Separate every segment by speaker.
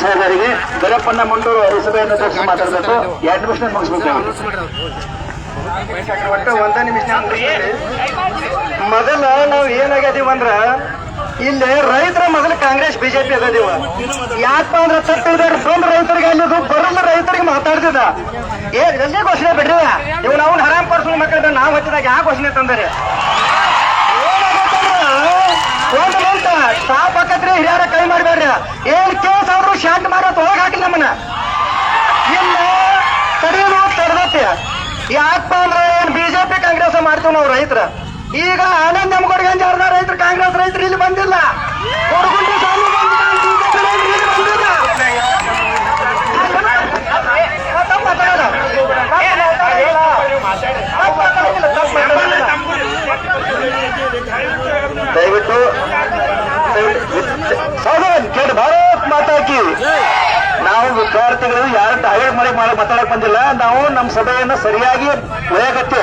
Speaker 1: ಸಹಕಾರಿಗೆ ದೊರಪ್ಪಣ್ಣ ಮುಂಡೂರು ಸಭೆಯನ್ನು ಮಾತಾಡಬೇಕು. ಎರಡು ನಿಮಿಷ ಮುಗಿಸ್ಬೇಕು
Speaker 2: ಮೊದಲ ನಾವು ಏನಾಗ್ಯದೀವ ಅಂದ್ರ, ಇಲ್ಲಿ ರೈತರ ಮೊದಲು ಕಾಂಗ್ರೆಸ್, ಬಿಜೆಪಿ ಅದೀವ ಯಾಕಪ್ಪ ಅಂದ್ರ ತಪ್ಪಿದ್ರೆ ಬಂದ್ ರೈತರಿಗೆ ಅಲ್ಲದು ಬರಲ್ಲ, ರೈತರಿಗೆ ಮಾತಾಡ್ತಿದ್ದ. ಏ, ಎಲ್ಲೇ ಘೋಷಣೆ ಬಿಡ್ರಿ? ಇವ್ ನಾವು ಹರಾಮ್ ಪರ್ಸನ್ ಮಕ್ಕಳ ನಾವು ಹಚ್ಚಿದಾಗ ಯಾವ ಘೋಷಣೆ ತಂದರೆ ಒಂದು ನಿಮಿಷ ಸ್ಟಾಪ್ ಹಾಕತ್ರಿ ಹಿರಿಯರ ಕೈ ಮಾಡಬೇಡ್ರಿ ಏನ್ ಕೇಸ್ ಅವ್ರು ಶಾಂತ ಮಾರತ್ ಒಳಗೆ ಹಾಕಿಲ್ಲ ನಮ್ಮನ್ನ. ಇಲ್ಲ ತಡೆಯೋದು ತಡೆದತ್ತೆ. ಯಾಕಪ್ಪ ಅಂದ್ರೆ ಏನ್ ಬಿಜೆಪಿ, ಕಾಂಗ್ರೆಸ್ ಮಾಡ್ತೀವಿ ನಾವು ರೈತರ. ಈಗ ಆನಂದ್ ನಮ್ಗೊಡ್ಗೆ ಯಾರ್ದ ರೈತರು, ಕಾಂಗ್ರೆಸ್ ರೈತರು ಇಲ್ಲಿ ಬಂದಿಲ್ಲ. ಕೊಡಗುಂಡಿ
Speaker 1: ಮಾತಾಕಿ ನಾವು ವಿದ್ಯಾರ್ಥಿಗಳು ಯಾರು ಮಾಡಿ ಮಾಡಕ್ ಮಾತಾಡಕ್ ಬಂದಿಲ್ಲ. ನಾವು ನಮ್ಮ ಸಭೆಯನ್ನು ಸರಿಯಾಗಿ ಒಯ್ಯಕತ್ತೆ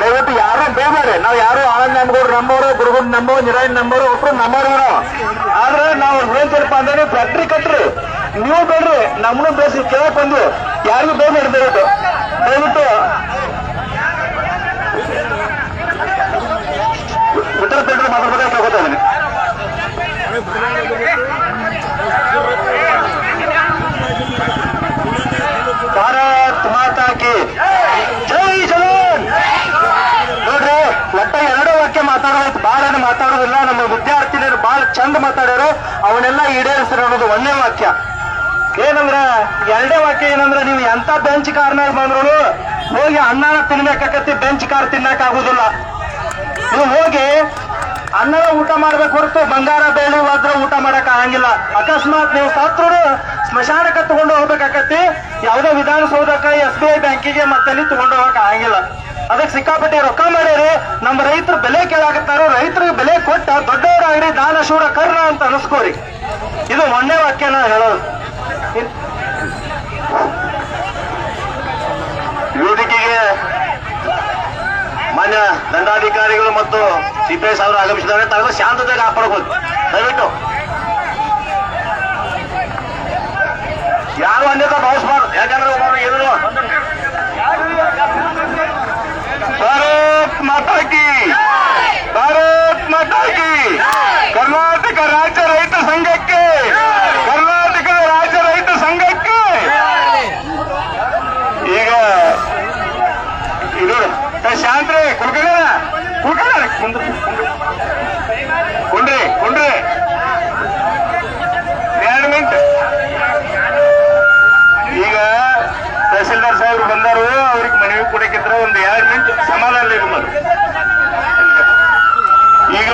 Speaker 1: ದಯವಿಟ್ಟು ಯಾರು ಬೇಬಾರೆ ನಾವು ಯಾರು ಆನಂದ್ ನಮ್ಗೌಡ್ರು ನಮ್ಮವರು, ಗುರುಗುಂಡ್ ನಮ್ಮವ್ರು ನಿರಾಯಣ್ ನಮ್ಮವರು, ಒಬ್ರು ನಮ್ಮವ್ರು ಆದ್ರೆ ನಾವು ಹೇಳ್ತೀರಪ್ಪ ಅಂದ್ರೆ ಫ್ಯಾಕ್ಟ್ರಿ ಕಟ್ರಿ. ನೀವು ಬೇಡ್ರಿ. ನಮ್ಮನ್ನು ಬೇಸಿ ಕೇಳಕ್ ಬಂದು ಯಾರಿಗೂ ಬೇಡ ದಯವಿಟ್ಟು ಬಹಳ ಮಾತಾಡ್ಯಾರೋ ಅವನ್ನೆಲ್ಲ ಈಡೇರಿಸ್ತಾರೆ ಅನ್ನೋದು ಒಂದೇ ವಾಕ್ಯ. ಏನಂದ್ರ, ಎರಡೇ ವಾಕ್ಯ ಏನಂದ್ರ, ನೀವು ಎಂತ ಬೆಂಚ್ ಕಾರ್ನಾಗ ಬಂದ್ರು ಹೋಗಿ ಅನ್ನನ ತಿನ್ಬೇಕಾಕತ್ತಿ ಬೆಂಚ್ ಕಾರ್ ತಿನ್ನಕ್ ಆಗುದಿಲ್ಲ ನೀವು ಹೋಗಿ ಅನ್ನದ ಊಟ ಮಾಡ್ಬೇಕು ಹೊರತು ಬಂಗಾರ ಬೆಳ್ಳಿ ಮಾತ್ರ ಊಟ ಮಾಡಕ್ ಆಗಂಗಿಲ್ಲ ಅಕಸ್ಮಾತ್ ನೀವು ಸತ್ರು ಸ್ಮಶಾನಕ್ಕೆ ತಗೊಂಡು ಹೋಗ್ಬೇಕಾಕತ್ತಿ, ಯಾವುದೇ ವಿಧಾನಸೌಧಕ್ಕ ಎಸ್ ಬಿ ಐ ಬ್ಯಾಂಕಿಗೆ ಮತ್ತೆ ತಗೊಂಡು ಹೋಗಕ್ ಆಗಂಗಿಲ್ಲ ಅದಕ್ಕೆ ಸಿಕ್ಕಾಪಟ್ಟೆ ರೊಕ್ಕ ಮಾಡ್ಯಾರಿ ನಮ್ಮ ರೈತರು ಬೆಲೆ ಕೇಳಾಕತ್ತಾರೋ, ರೈತರಿಗೆ ಬೆಲೆ ಕೊಟ್ಟ ದೊಡ್ಡವರಾಗಿ ದಾನ, ಶೂರ, ಕರ್ಣ ಅಂತ ಅನಿಸ್ಕೋರಿ. ಇದು ಮೊನ್ನೆ ವಾಕ್ಯ ನಾ ಹೇಳೋದು. ವೇದಿಕೆಗೆ ಮಾನ್ಯ ದಂಡಾಧಿಕಾರಿಗಳು ಮತ್ತು ಸಿಪಿಎಸ್ ಅವರು ಆಗಮಿಸಿದ್ದಾರೆ. ತಾವೆಲ್ಲ ಶಾಂತತೆ ಕಾಪಾಡಬಹುದು. ದಯವಿಟ್ಟು. ಶಾಂತ್ರಿ ಕುಲ್ಕಣ ಕುಲ್ಕಣ ಕುಂಡ್ರಿ ಕುಂಡ್ರಿ ಎರಡು ಮಿನಿಟ್ ಈಗ ತಹಸೀಲ್ದಾರ್ ಸಾಹೇಬ್ರು ಬಂದಾರು, ಅವ್ರಿಗೆ ಮನವಿ ಕೊಡಕ್ಕಿದ್ರೆ ಒಂದು ಎರಡು ಮಿನಿಟ್ ಸಮಾಧಾನ ಈಗ